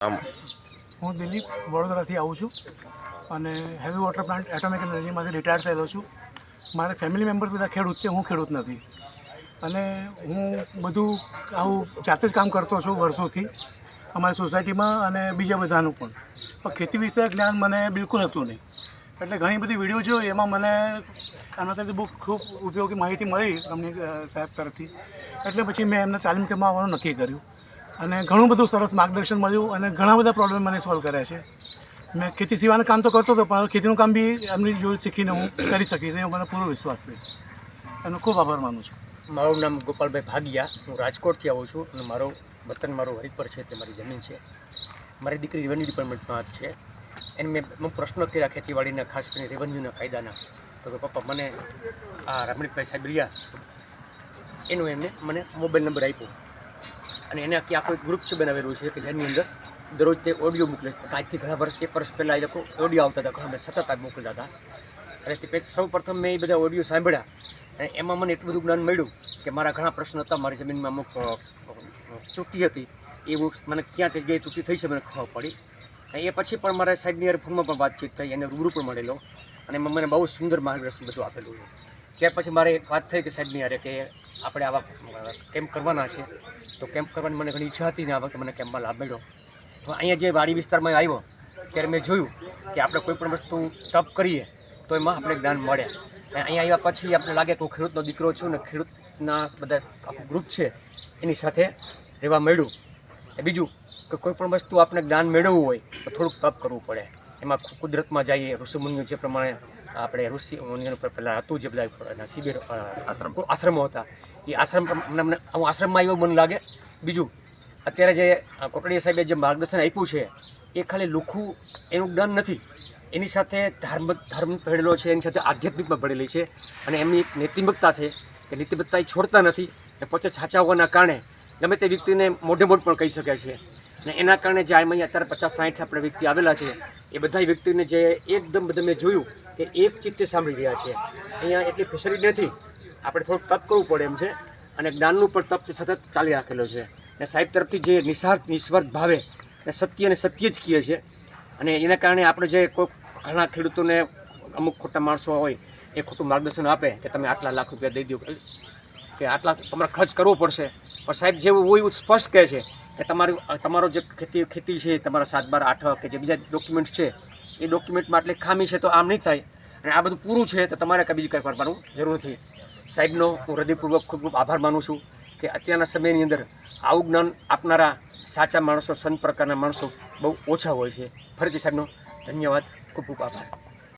હું દિલ્હી વડોદરાથી આવું છું અને હેવી વોટર પ્લાન્ટ એટોમિક એનર્જીમાંથી રિટાયર થયેલો છું. મારે ફેમિલી મેમ્બર્સ બધા ખેડૂત છે, હું ખેડૂત નથી. અને હું બધું આવું જાતે જ કામ કરતો છું વર્ષોથી. અમારી સોસાયટીમાં અને બીજા બધાનું પણ. પણ ખેતી વિશે જ્ઞાન મને બિલકુલ હતું નહીં. એટલે ઘણી બધી વીડિયો જોઈ, એમાં મને આનાથી બહુ ખૂબ ઉપયોગી માહિતી મળી અમને સાહેબ તરફથી. એટલે પછી મેં એમને તાલીમ કેમ્પમાં આવવાનું નક્કી કર્યું. અને ઘણું બધું સરસ માર્ગદર્શન મળ્યું અને ઘણા બધા પ્રોબ્લેમ મને સોલ્વ કર્યા છે. મેં ખેતી સિવાયનું કામ તો કરતો હતો, પણ ખેતીનું કામ બી એમની જોડે શીખીને હું કરી શકીશ, એ મને પૂરો વિશ્વાસ છે. એનો ખૂબ આભાર માનું છું. મારું નામ ગોપાલભાઈ ભાગિયા, હું રાજકોટથી આવું છું અને મારો વતન મારો હરિપર છે, તે મારી જમીન છે. મારી દીકરી રેવન્યુ ડિપાર્ટમેન્ટમાં જ છે. એને મેં અમુક પ્રશ્નો કર્યા ખેતીવાડીના, ખાસ કરીને રેવન્યુના કાયદાના તો કે પપ્પા, મને આ રમણીકભાઈ સાહેબ રહ્યા. એનું એમને મને મોબાઈલ નંબર આપ્યો. અને એને આખી આખું એક ગ્રુપ છે બનાવેલું છે કે જેની અંદર દરરોજ તે ઓડિયો મોકલે છે. આજથી ઘણા વર્ષ એક વર્ષ પહેલાં એ લોકો ઓડિયો આવતા હતા, ઘણા સતત આ મોકલતા હતા. અને તે સૌ પ્રથમ મેં એ બધા ઓડિયો સાંભળ્યા. અને એમાં મને એટલું બધું જ્ઞાન મળ્યું કે મારા ઘણા પ્રશ્નો હતા, મારી જમીનમાં અમુક તૂટી હતી. એ વૃક્ષ મને ક્યાં જગ્યાએ તૂટી થઈ છે મને ખબર પડી. અને એ પછી પણ મારા સાહેબની યાર ફોનમાં પણ વાતચીત થઈ અને રૂબરૂ પણ મળેલો. અને મને બહુ સુંદર માર્ગદર્શન બધું આપેલું છે. ત્યાર પછી મારે એક વાત થઈ કે સાહેબની અરે કે આપણે આવા કેમ્પ કરવાના છે. તો કેમ્પ કરવાની મને ઘણી ઈચ્છા હતી ને આ વખતે મને કેમ્પમાં લાભ મળ્યો. તો અહીંયા જે વાડી વિસ્તારમાં આવ્યો, ત્યારે મેં જોયું કે આપણે કોઈ પણ વસ્તુ ટપ કરીએ, તો એમાં આપણે જ્ઞાન મળે. અને અહીંયા આવ્યા પછી આપણે લાગે કે હું ખેડૂતનો દીકરો છું ને ખેડૂતના બધા આખું ગ્રુપ છે, એની સાથે રહેવા મળ્યું. એ બીજું કે કોઈ પણ વસ્તુ આપણે જ્ઞાન મેળવવું હોય, તો થોડુંક તપ કરવું પડે. એમાં કુદરતમાં જઈએ ઋષિમુનિઓ જે પ્રમાણે આપણે ઋષિ મુનિઓ પહેલાં હતું જે બધા શિબિર આશ્રમ. આશ્રમો હતા. એ આશ્રમ મને મને- હું આશ્રમમાં આવ્યો મને લાગે. બીજું અત્યારે જે કોટડીયા સાહેબે જે માર્ગદર્શન આપ્યું છે એ ખાલી લુખું એનું જ્ઞાન નથી. એની સાથે ધર્મ ધર્મ ભળેલો છે એની સાથે આધ્યાત્મિકમાં ભળેલી છે. અને એમની એક નીતિમત્તા છે કે નીતિમત્તા એ છોડતા નથી અને પોતે સાચા હોવાના કારણે ગમે તે વ્યક્તિને મોઢે મોઢ પણ કહી શકે છે. અને એના કારણે જે આમાં અત્યારે પચાસ સાઠ આપણે વ્યક્તિ આવેલા છે એ બધા વ્યક્તિને જે એકદમ બધા મેં જોયું કે એક ચિત્તે સાંભળી રહ્યા છે. અહીંયા એટલી ફેસિલિટી નથી. આપણે થોડુંક તપ કરવું પડે એમ છે. અને જ્ઞાનનું પણ તપ સતત ચાલી રાખેલો છે. અને સાહેબ તરફથી જે નિસ્વાર્થ નિસ્વાર્થ ભાવે અને સત્ય અને સત્ય જ કહે છે. અને એના કારણે આપણે જે કોઈ ઘણા ખેડૂતોને અમુક ખોટા માણસો હોય, એ ખોટું માર્ગદર્શન આપે કે તમે આટલા લાખ રૂપિયા દઈ દો કે આટલા તમારે ખર્ચ કરવો પડશે. પણ સાહેબ જેવું હોય એવું સ્પષ્ટ કહે છે કે તમારું તમારો જે ખેતી ખેતી છે, તમારા સાત બાર આઠ કે જે બીજા ડોક્યુમેન્ટ છે, એ ડોક્યુમેન્ટમાં આટલી ખામી છે તો આમ નહીં થાય. અને આ બધું પૂરું છે તો તમારે કંઈ બીજું કંઈ કરવાનું જરૂર નથી. સાહેબનો હું હૃદયપૂર્વક ખૂબ ખૂબ આભાર માનું છું કે અત્યારના સમયની અંદર આવું જ્ઞાન આપનારા સાચા માણસો, સંત પ્રકારના માણસો બહુ ઓછા હોય છે. ફરીથી સાહેબનો ધન્યવાદ. ખૂબ ખૂબ આભાર.